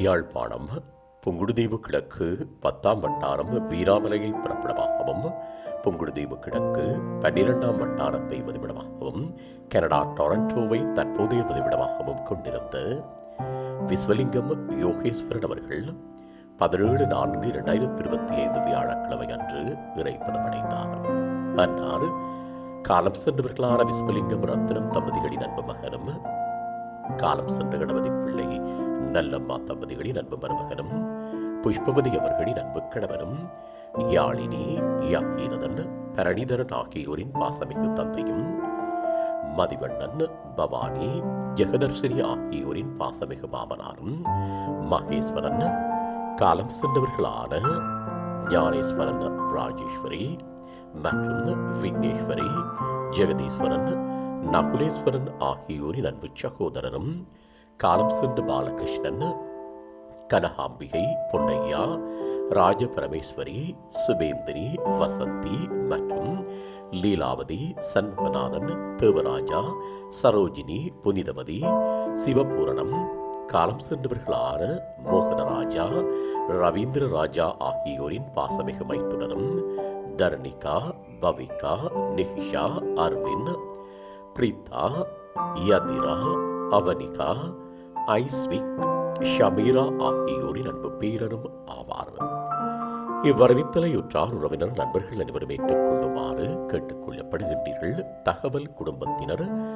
யாழ்ப்பாணம் புங்குடுதீவு கிழக்கு பத்தாம் வட்டாரம் வீராமலையை பிறப்பிடமாகவும் புங்குடுதீவு கிழக்கு பன்னிரெண்டாம் வட்டாரத்தை வதிவிடமாகவும் கனடா டொரண்டோவை தற்போதைய வதிவிடமாகவும் கொண்டிருந்த விஸ்வலிங்கம் யோகேஸ்வரன் அவர்கள் பதினேழு நான்கு இரண்டாயிரத்தி இருபத்தி ஐந்து வியாழக்கிழமை அன்று இறைப்பதமடைந்தார் அன்னார் காலம் சென்றவர்களான விஸ்வலிங்கம் ரத்னம் தம்பதிகளின் அன்பு மகனும் காலம் சென்ற கணபதி பிள்ளை நல்லம்மா தம்பதிகளின் அன்பு மருமகனும் புஷ்பவதி அவர்களின் அன்பு கணவரும் யாழினி யாகீரதன் பரணிதரன் ஆகியோரின் பாசமிகு தந்தையும் மதிவண்ணன் பவானி ஜெகதர்ஷினி ஆகியோரின் பாசமிகு மாமனாரும் மகேஸ்வரன் காலம் சென்றவர்களான ஞானேஸ்வரன் ராஜேஸ்வரி மற்றும் விக்னேஸ்வரி ஜெகதீஸ்வரன் நகுலேஸ்வரன் ஆகியோரின் அன்பு சகோதரரும் காலம் சென்ற பாலகிருஷ்ணன் கனகாம்பிகை பொன்னையா ராஜபரமேஸ்வரி சுபேந்திரி வசந்தி மற்றும் லீலாவதி சண்முகநாதன் தேவராஜா சரோஜினி புனிதவதி சிவபூரணம் காலம் சென்றவர்களான மோகனராஜா ரவீந்திர ராஜா ஆகியோரின் பாசமிகு மைத்துடரும் தர்ணிகா பவிகா நிகிஷா அர்வின் பிரீதா யதிரா அவனிகா ஐஸ்விக் ஷமீரா ஆகியோரின் அன்பு பேரனும் ஆவார். இவ்வரவித்தலை உற்றார் உறவினர் நண்பர்கள் அனைவரும் ஏற்றுக்கொள்ளுமாறு கேட்டுக்கொள்ளப்படுகின்றீர்கள். தகவல் குடும்பத்தினர்